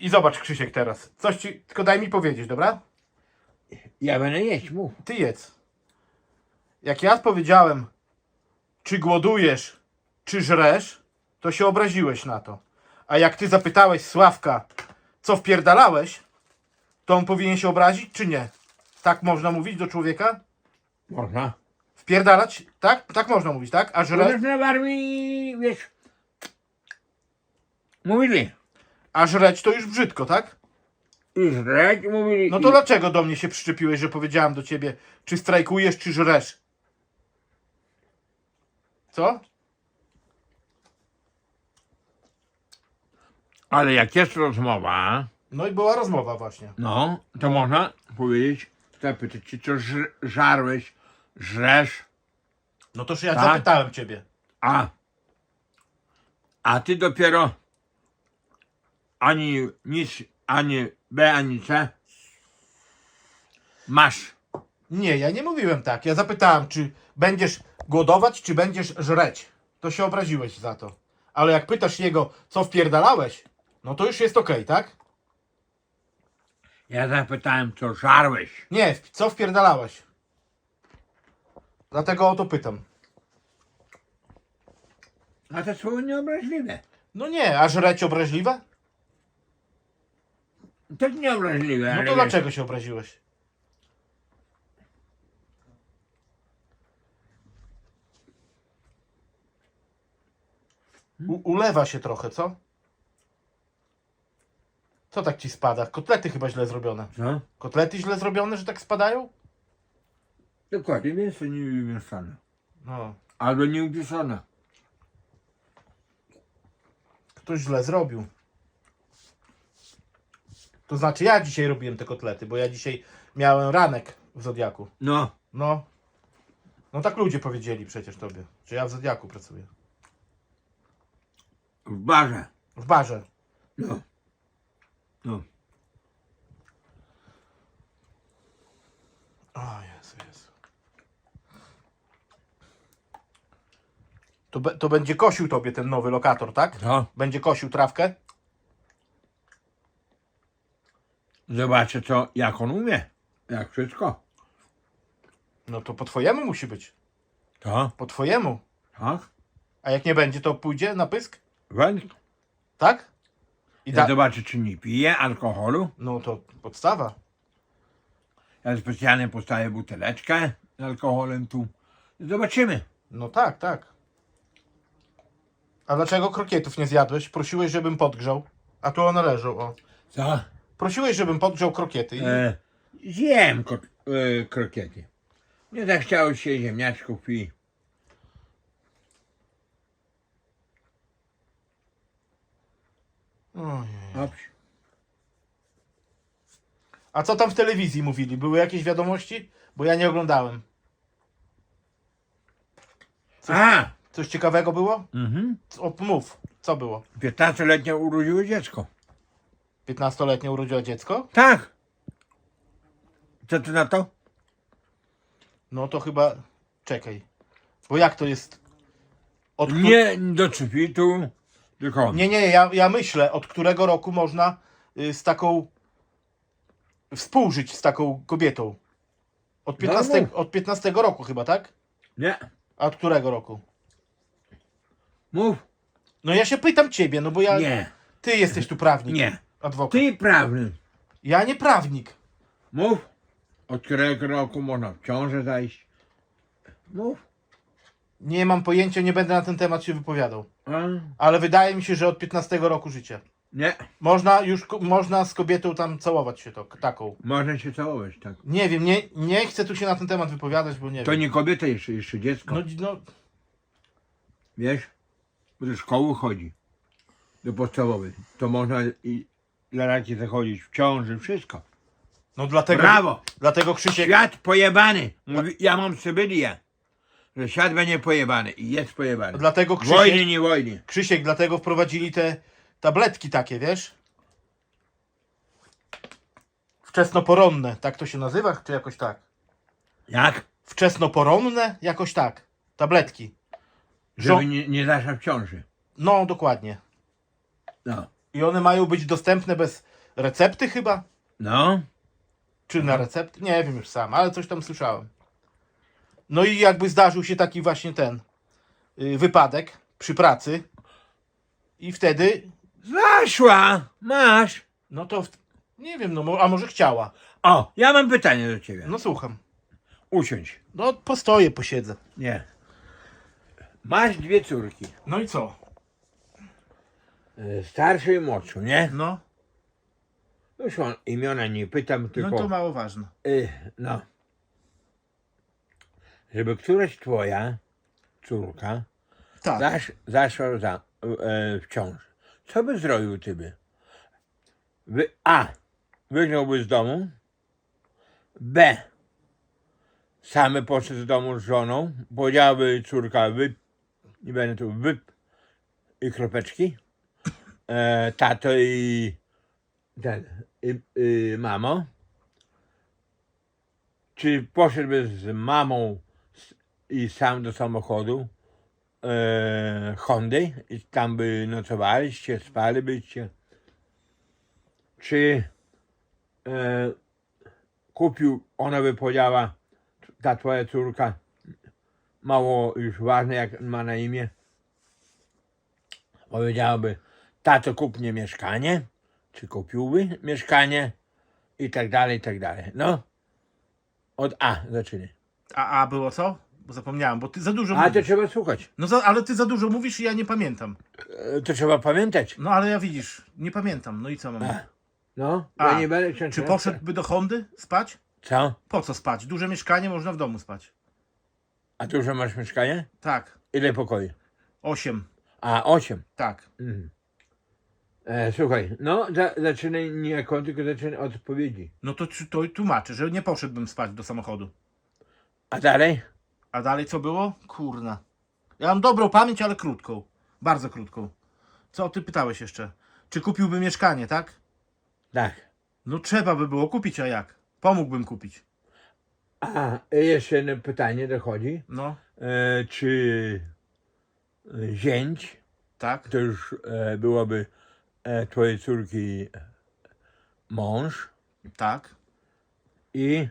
I zobacz Krzysiek teraz. Coś ci, tylko daj mi powiedzieć, dobra? Ja będę jeść, mów. Ty jedz. Jak ja powiedziałem, czy głodujesz, czy żresz, to się obraziłeś na to. A jak ty zapytałeś Sławka, co wpierdalałeś, to on powinien się obrazić, czy nie? Tak można mówić do człowieka? Można. Wpierdalać? Tak? Tak można mówić, tak? A żre, Żre... w armii, wiesz, mówili. A żreć to już brzydko, tak? I żreć mówili. No to i... dlaczego do mnie się przyczepiłeś, że powiedziałem do ciebie, czy strajkujesz, czy żresz? Co? Ale jak jest rozmowa, No i była rozmowa właśnie. no, to można powiedzieć, zapytać cię, co żr- żarłeś, żresz, No toż ja Tak? zapytałem ciebie. a, a ty dopiero ani nic, ani B, ani C masz. Nie, ja nie mówiłem tak. Ja zapytałem, czy będziesz głodować, czy będziesz żreć. To się obraziłeś za to. Ale jak pytasz jego, co wpierdalałeś, no to już jest okej, tak? Ja zapytałem, co żarłeś. Nie, w- co wpierdalałeś? Dlatego o to pytam. A to słowo nieobraźliwe. No nie, a żreć obraźliwe? To nieobraźliwe, No ale to wiesz, dlaczego się obraziłeś? U, ulewa się trochę, co? Co tak ci spada? Kotlety chyba źle zrobione. Co? Kotlety źle zrobione, że tak spadają? Dokładnie, mięso nie wymieszane. No, Albo nieupisane. ktoś źle zrobił. To znaczy ja dzisiaj robiłem te kotlety, bo ja dzisiaj miałem ranek w Zodiaku. No, No. No tak ludzie powiedzieli przecież tobie, że ja w Zodiaku pracuję. w barze. W barze. No. No. O Jezu, Jezu. To, be, to będzie kosił tobie ten nowy lokator, tak? Co? Będzie kosił trawkę? Zobaczę co, jak on umie. Jak wszystko. No to po twojemu musi być. To? Po twojemu. Tak? A jak nie będzie, to pójdzie na pysk? Wędk. Tak? I Ja da... zobaczę czy nie pije alkoholu. No to podstawa. Ja specjalnie postawię buteleczkę z alkoholem tu. Zobaczymy. No tak, tak. A dlaczego krokietów nie zjadłeś? Prosiłeś, żebym podgrzał. A tu one leżą, o. Co? Prosiłeś, żebym podgrzał krokiety. I... E, zjem ko- e, krokiety. Nie zachciało się ziemniaczków i... Ojej. Ops. A co tam w telewizji mówili? Były jakieś wiadomości? Bo ja nie oglądałem. A! Coś ciekawego było? Mhm. O, mów, co było? 15-letnie urodziło dziecko. 15-letnie urodziła dziecko? Tak. Co ty na to? No to chyba. Czekaj. Bo jak to jest? Od któ- Nie do sufitu, tylko nie, nie, ja, ja myślę, od którego roku można y, z taką. współżyć z taką kobietą. Od 15, mów. od 15 roku chyba, tak? Nie. A od którego roku? Mów. No ja się pytam ciebie, no bo ja. Nie. Ty jesteś tu prawnik. Nie. Adwokat. Ty prawny. Ja nie prawnik. Mów. Od którego roku można w ciążę zajść. Mów. Nie mam pojęcia, nie będę na ten temat się wypowiadał. A? Ale wydaje mi się, że od 15 roku życia. Nie. Można już ko- można z kobietą tam całować się to, taką. Można się całować, tak. Nie wiem, nie, nie chcę tu się na ten temat wypowiadać, bo nie To wiem. nie kobieta jeszcze, jeszcze dziecko. No, no, Wiesz? Bo do szkoły chodzi. Do podstawowej. To można i dla racji zachodzić w ciąży, wszystko. no dlatego, Brawo! dlatego Krzysiek, Świat pojebany. Mówi, ja mam Sybylię. Że świat będzie pojebany i jest pojebany. dlatego Krzysiek, Wojny, nie wojny. Krzysiek, dlatego wprowadzili te tabletki takie, wiesz? Wczesnoporonne, tak to się nazywa, czy jakoś tak? Jak? Wczesnoporonne? Jakoś tak. Tabletki. Żeby Żo- nie, nie zaszła w ciąży. No, dokładnie. No. I one mają być dostępne bez recepty chyba? No, Czy na recepty? Nie wiem już sam, ale coś tam słyszałem. No i jakby zdarzył się taki właśnie ten y, wypadek przy pracy i wtedy, zaszła, masz. no to w, nie wiem, no mo- a może chciała. O, ja mam pytanie do ciebie. No słucham. Usiądź. No postoję, posiedzę. Nie. Masz dwie córki. No i co? E, Starszą i młodszą, nie? No, Już on, imiona nie pytam, tylko... no to mało ważne. y, no. Żeby któraś twoja córka Tak. zasz, zaszła za, e, w ciąży. Co by zrobił ty by? Wy, A. Wygnąłby z domu. B. Same poszedł z domu z żoną. Powiedziałaby córka wy, nie będę tu wyp i kropeczki. E, tato i ten, i, i mamo. Czy poszedłby z mamą i sam do samochodu e, Hondy i tam by nocowaliście, spali byście? Czy e, kupił, ona by powiedziała, ta twoja córka, mało już ważne jak ma na imię, powiedziałaby, tato kup mnie mieszkanie, czy kupiłby mieszkanie i tak dalej, i tak dalej. No, od A zaczynaj. A, a było co? Bo zapomniałem, bo ty za dużo A to mówisz. trzeba słuchać. No za, ale ty za dużo mówisz i ja nie pamiętam. E, To trzeba pamiętać. No ale ja widzisz, nie pamiętam. No i co mam? A, No, A, ja nie będę książki. Czy poszedłby do Hondy spać? Co? Po co spać? Duże mieszkanie, można w domu spać. A dużo masz mieszkanie? Tak. Ile pokoi? Osiem. A, osiem. Tak. Mhm. E, słuchaj, no za, zaczynaj nie jako, tylko zaczynaj od odpowiedzi. No to, czy- to tłumaczę, że nie poszedłbym spać do samochodu. A dalej? A dalej co było? Kurna. Ja mam dobrą pamięć, ale krótką. Bardzo krótką. Co ty pytałeś jeszcze? Czy kupiłby mieszkanie, tak? Tak. No trzeba by było kupić, a jak? Pomógłbym kupić. A, jeszcze jedno pytanie dochodzi. No, E, czy e, zięć, tak. to już e, byłoby twojej córki mąż Tak. i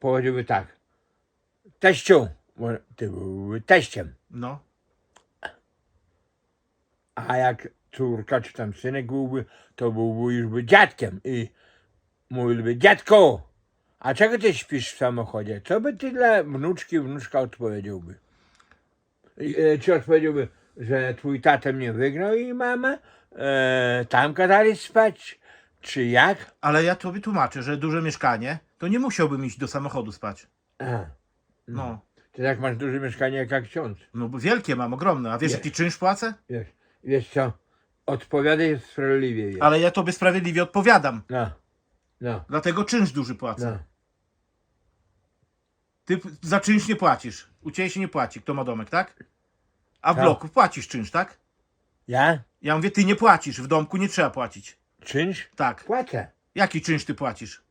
powiedziałby tak, teściu, bo ty byłby teściem, No. a jak córka czy tam synek byłby, to byłby już by dziadkiem i mówiłby, dziadku, a czego ty śpisz w samochodzie? Co by ty dla wnuczki, wnuczka odpowiedziałby? I, e, Czy odpowiedziałby, że twój tata mnie wygnał i mama e, tam kazali spać? Czy jak? Ale ja tobie tłumaczę, że duże mieszkanie, to nie musiałbym iść do samochodu spać. A, No. ty tak masz duże mieszkanie jak, ksiądz. No bo wielkie mam, ogromne. A wiesz Nie. jaki czynsz płacę? Wiesz, wiesz co? Odpowiadaj sprawiedliwie. Wiesz. Ale ja tobie sprawiedliwie odpowiadam. No, no, Dlatego czynsz duży płacę. no. Ty p- za czynsz nie płacisz. U ciebie się nie płaci, kto ma domek, tak? A w Tak. bloku płacisz czynsz, tak? Ja? Ja mówię, ty nie płacisz, w domku nie trzeba płacić. Czynsz? Tak. Płacę. Jaki czynsz ty płacisz?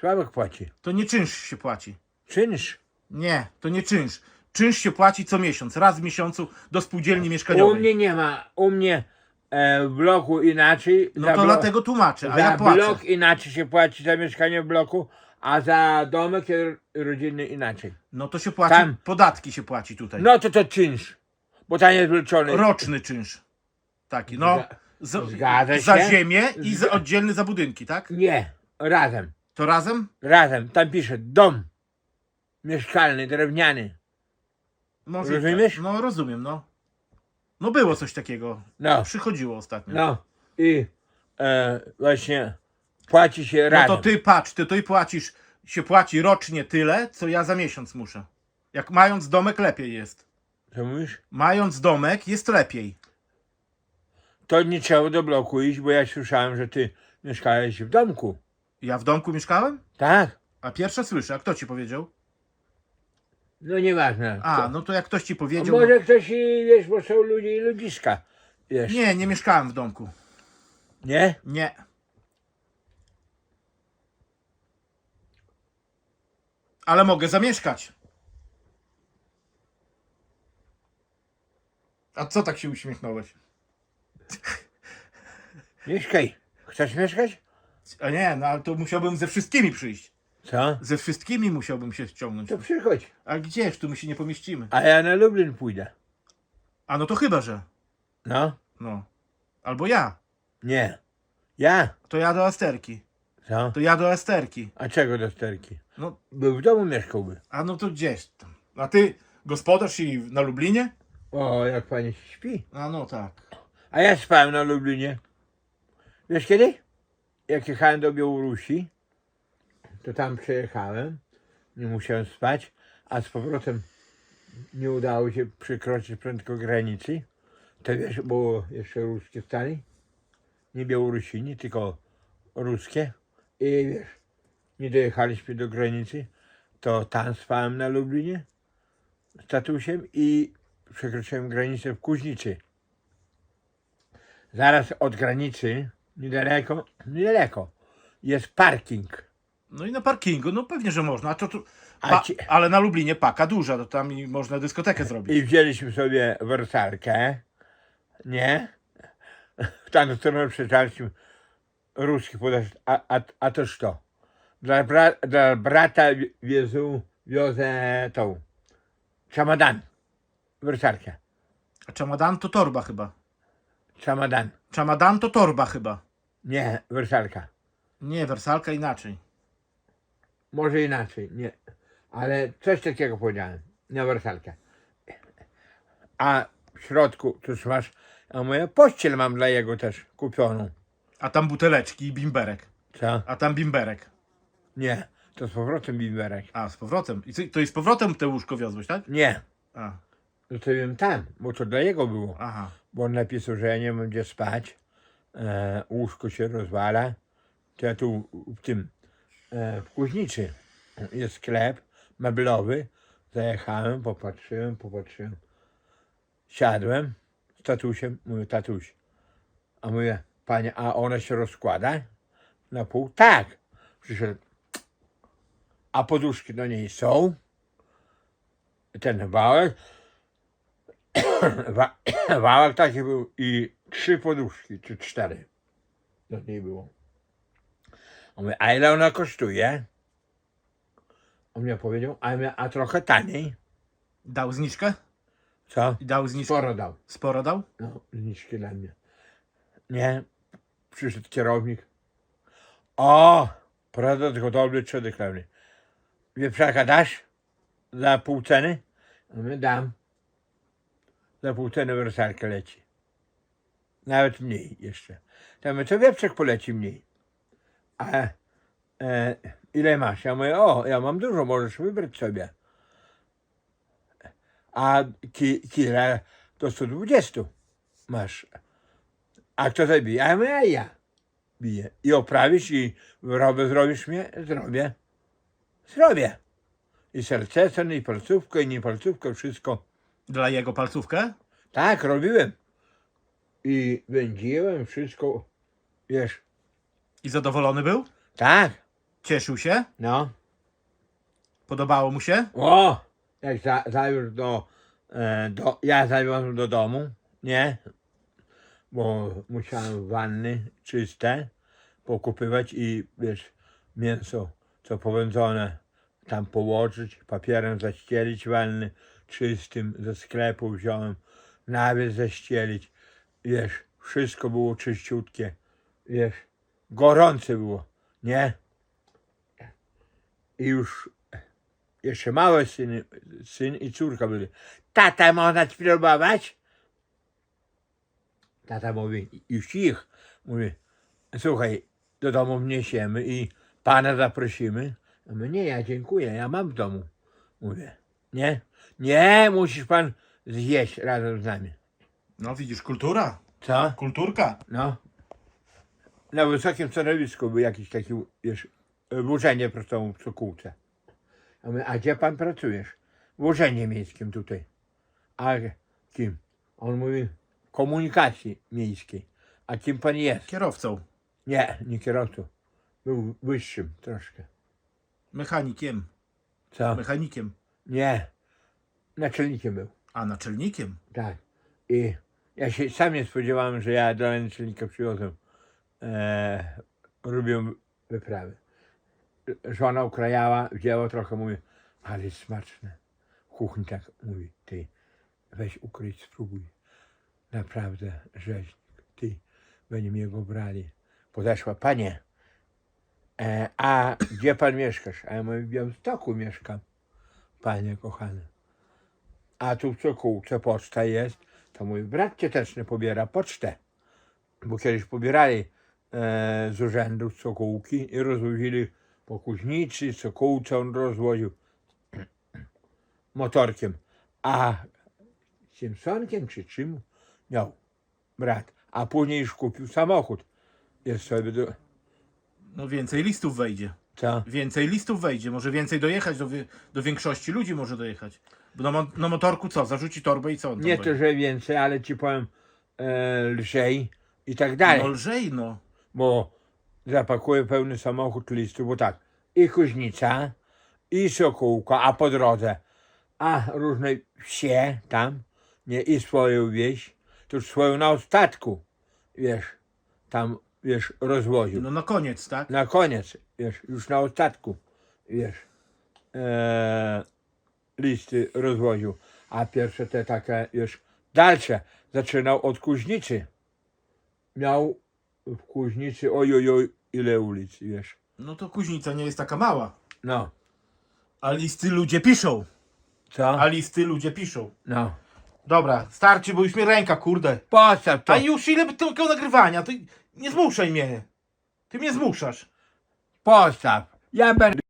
Sławek płaci. To nie czynsz się płaci. Czynsz? Nie, to nie czynsz. Czynsz się płaci co miesiąc, raz w miesiącu do spółdzielni U mieszkaniowej. mnie nie ma. U mnie e, w bloku inaczej. No to blo- dlatego tłumaczę, a Za ja płacę. blok inaczej się płaci za mieszkanie w bloku, a za domek rodzinny inaczej. No to się płaci, Tam. podatki się płaci tutaj. No to to czynsz. Bo tam jest wliczony. Roczny czynsz. Taki, no. Z, Zgadza za się. ziemię i za, oddzielny za budynki, tak? Nie, razem. To razem? Razem. Tam pisze dom mieszkalny, drewniany. Może i Rozumiesz? Tak. No rozumiem, no. No było coś takiego. No, Przychodziło ostatnio. no. I e, właśnie płaci się No razem. to ty patrz, ty i płacisz, się płaci rocznie tyle, co ja za miesiąc muszę. Jak mając domek lepiej jest. Co mówisz? Mając domek jest lepiej. To nie trzeba do bloku iść, bo ja słyszałem, że ty mieszkałeś w domku. Ja w domku mieszkałem? Tak? A pierwsze słyszę, a kto ci powiedział? No nieważne. A, no to jak ktoś ci powiedział. no- może ktoś i wiesz, bo są ludzie i ludziska. Wiesz. Nie, nie mieszkałem w domku. Nie? Nie. Ale mogę zamieszkać. A co tak się uśmiechnąłeś? Mieszkaj. Chcesz mieszkać? A nie, no ale to musiałbym ze wszystkimi przyjść. Co? Ze wszystkimi musiałbym się ściągnąć. To przychodź. A gdzież, tu my się nie pomieścimy. A ja na Lublin pójdę. A no to chyba, że. No? No. Albo ja. Nie. Ja? To ja do Asterki. Co? To ja do Asterki. A czego do sterki? No, Był w domu mieszkałby. a no to gdzieś tam. A ty gospodarz i na Lublinie? O, jak pani śpi. A no tak. A ja spałem na Lublinie. Wiesz kiedy? Jak jechałem do Białorusi, to tam przejechałem. Nie musiałem spać, a z powrotem nie udało się przekroczyć prędko granicy. To wiesz, było jeszcze ruskie stali. Nie Białorusini, tylko ruskie. I wiesz, nie dojechaliśmy do granicy, to tam spałem na Lublinie z tatusiem i przekroczyłem granicę w Kuźnicy. Zaraz od granicy, niedaleko, niedaleko, jest parking. No i na parkingu, no pewnie, że można. To, tu, A pa, ci- Ale na Lublinie paka duża, to tam i można dyskotekę zrobić. I wzięliśmy sobie wersalkę, nie? W tamtą stronę przeczytaliśmy ruski podeszł, a, a, a to co? Dla, bra, dla brata wi- wiezu, wiozę tą, czamadan, wersalkę, A czamadan to torba chyba. czamadan, Czamadan to torba chyba. nie, wersalka. Nie, wersalka inaczej. Może inaczej, nie. Ale coś takiego powiedziałem. Na wersalkę. A w środku, tuż masz, a moja pościel mam dla jego też kupioną. A tam buteleczki i bimberek. Co? A tam bimberek. Nie, to z powrotem bimberek. A, z powrotem. I co, to i z powrotem te łóżko wiozłeś, tak? Nie, A, zostawiłem tam, bo to dla jego było. aha. Bo on napisał, że ja nie mam gdzie spać. E, łóżko się rozwala. To ja tu w tym, e, w Kuźnicy jest sklep meblowy. Zajechałem, popatrzyłem, popatrzyłem. Siadłem z tatusiem, mówię, tatuś. A mówię, panie, a ona się rozkłada na pół? Tak. Przyszedł. A poduszki do niej są. Ten wałek. Wa- wałek taki był i trzy poduszki, czy cztery. Do niej było. On mówi, a ile ona kosztuje? On mnie powiedział, a, ja a trochę taniej. Dał zniżkę? Co? Dał zniżkę? Sporo dał. Sporo dał? No, zniżki dla mnie. Nie, przyszedł kierownik. O, produkt gotowy, trzody chlebny. Wieprzaka dasz? Za pół ceny? Mówię, dam. Za pół ceny wersalka leci. Nawet mniej jeszcze. Mówię, to wieprzek poleci mniej. A e, ile masz? Ja mówię, o, ja mam dużo, możesz wybrać sobie. A ki, kila to 120 masz. A kto to bije? A ja mówię, a ja biję. I oprawisz i wyrobę zrobisz mnie? Zrobię. Zrobię. I serce, i palcówkę, i nie palcówkę, wszystko. Dla jego palcówkę? Tak, robiłem. I wędziłem wszystko, wiesz. I zadowolony był? Tak, Cieszył się? no. Podobało mu się? O! Jak za, zawiózł do, e, do. Ja zawiozłem do domu, nie? Bo musiałem wanny czyste pokupywać i wiesz, mięso, co powędzone, tam położyć, papierem zaścielić wanny czystym ze sklepu wziąłem, nawet zaścielić. Wiesz, wszystko było czyściutkie. Wiesz, gorące było, nie? I już jeszcze małe syny, syn i córka byli. Tata, można spróbować? Tata mówi, już ich. Mówi, słuchaj, do domu wniesiemy i pana zaprosimy. Mówię, nie, ja dziękuję, ja mam w domu. Mówię, nie? Nie, musisz pan zjeść razem z nami. No widzisz, kultura. Co? Kulturka. No. Na wysokim stanowisku był jakiś taki, wiesz, w urzędzie pracował w Sokółce. Ja mówię, a gdzie pan pracujesz? W urzędzie miejskim tutaj. A kim? On mówi, komunikacji miejskiej. A kim pan jest? Kierowcą. Nie, nie kierowcą. Był wyższym troszkę. Mechanikiem. Co? Mechanikiem. Nie. Naczelnikiem był. A naczelnikiem? Tak. I ja się sam nie spodziewałem, że ja do naczelnika przywiozłem e, robią wyprawy. Żona ukrajała, wzięła trochę, mówi, ale jest smaczne. W kuchni tak mówi, ty weź ukryć, spróbuj. Naprawdę rzeźnik, ty, będziemy jego brali. Podeszła, panie, e, a gdzie pan mieszkasz? A ja mówię, w Białymstoku mieszkam, panie kochany. A tu w Cokółce poczta jest, to mój brat cię też nie pobiera pocztę. Bo kiedyś pobierali e, z urzędu z Sokółki i rozwozili po Kuźnicy, Sokółce on rozwoził motorkiem. A Simpsonkiem czy czym miał brat. A później już kupił samochód. Jest sobie do... No więcej listów wejdzie. Co? Więcej listów wejdzie, może więcej dojechać, do, do większości ludzi może dojechać. Na, mo- na motorku co? Zarzuci torbę i co? on tam Nie to, będzie? że więcej, ale ci powiem e, lżej i tak dalej. No lżej, no. bo zapakuję pełny samochód listów, bo tak, i Kuźnica, i Sokółka, a po drodze, a różne wsie tam, nie, i swoją wieś, to już swoją na ostatku, wiesz, tam, wiesz, rozwoził. No na koniec, tak? Na koniec, wiesz, już na ostatku, wiesz, e, listy rozwoził, a pierwsze te takie, wiesz, dalsze, zaczynał od Kuźnicy. Miał w Kuźnicy, ojojoj, ile ulic, wiesz. No to Kuźnica nie jest taka mała. No, A listy ludzie piszą. co? A listy ludzie piszą. No, Dobra, starczy, bo już mi ręka, kurde. postaw to, A już ile by tylko nagrywania? To nie zmuszaj mnie. Ty mnie zmuszasz. postaw, ja będę